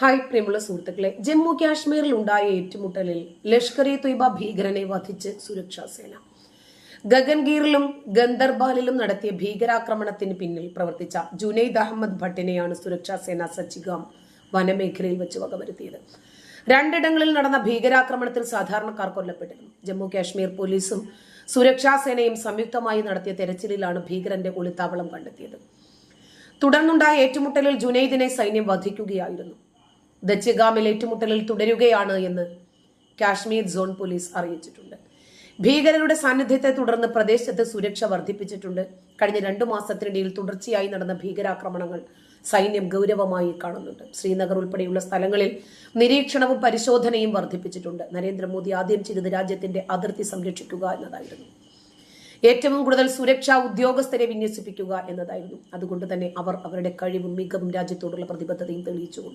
Hi പ്രിയമുള്ള സുഹൃത്തുക്കളെ ജമ്മു കാശ്മീരിൽ ഉണ്ടായ ഏറ്റുമുട്ടലിൽ ലഷ്കർ ഇ തൊയ്ബ ഭീകരനെ വധിച്ച് സുരക്ഷാ സേന. ഗഗൻഗീറിലും ഗന്ദർബാലിലും നടത്തിയ ഭീകരാക്രമണത്തിന് പിന്നിൽ പ്രവർത്തിച്ച ജുനൈദ് അഹമ്മദ് ഭട്ടിനെയാണ് സുരക്ഷാ സേന സച്ചിഗാം വനമേഖലയിൽ വെച്ച് വകവരുത്തിയത്. രണ്ടിടങ്ങളിൽ നടന്ന ഭീകരാക്രമണത്തിൽ സാധാരണക്കാർ കൊല്ലപ്പെട്ടിരുന്നു ജമ്മു കാശ്മീർ പോലീസും സുരക്ഷാ സേനയും സംയുക്തമായി നടത്തിയ തെരച്ചിലിലാണ് ഭീകരന്റെ ഒളിത്താവളം കണ്ടെത്തിയത്. തുടർന്നുണ്ടായ ഏറ്റുമുട്ടലിൽ ജുനൈദിനെ സൈന്യം വധിക്കുകയായിരുന്നു. ദച്ചിഗാമിൽ ഏറ്റുമുട്ടലിൽ തുടരുകയാണ് എന്ന് കാശ്മീർ സോൺ പോലീസ് അറിയിച്ചിട്ടുണ്ട്. ഭീകരരുടെ സാന്നിധ്യത്തെ തുടർന്ന് പ്രദേശത്ത് സുരക്ഷ വർദ്ധിപ്പിച്ചിട്ടുണ്ട്. കഴിഞ്ഞ രണ്ടു മാസത്തിനിടയിൽ തുടർച്ചയായി നടന്ന ഭീകരാക്രമണങ്ങൾ സൈന്യം ഗൗരവമായി കാണുന്നുണ്ട്. ശ്രീനഗർ ഉൾപ്പെടെയുള്ള സ്ഥലങ്ങളിൽ നിരീക്ഷണവും പരിശോധനയും വർദ്ധിപ്പിച്ചിട്ടുണ്ട്. നരേന്ദ്രമോദി ആദ്യം ചെയ്തത് രാജ്യത്തിന്റെ അതിർത്തി സംരക്ഷിക്കുക എന്നതായിരുന്നു. ഏറ്റവും കൂടുതൽ സുരക്ഷാ ഉദ്യോഗസ്ഥരെ വിന്യസിപ്പിക്കുക എന്നതായിരുന്നു. അതുകൊണ്ട് തന്നെ അവർ അവരുടെ കഴിവും മികവും രാജ്യത്തോടുള്ള പ്രതിബദ്ധതയും തെളിയിച്ചുകൊണ്ട്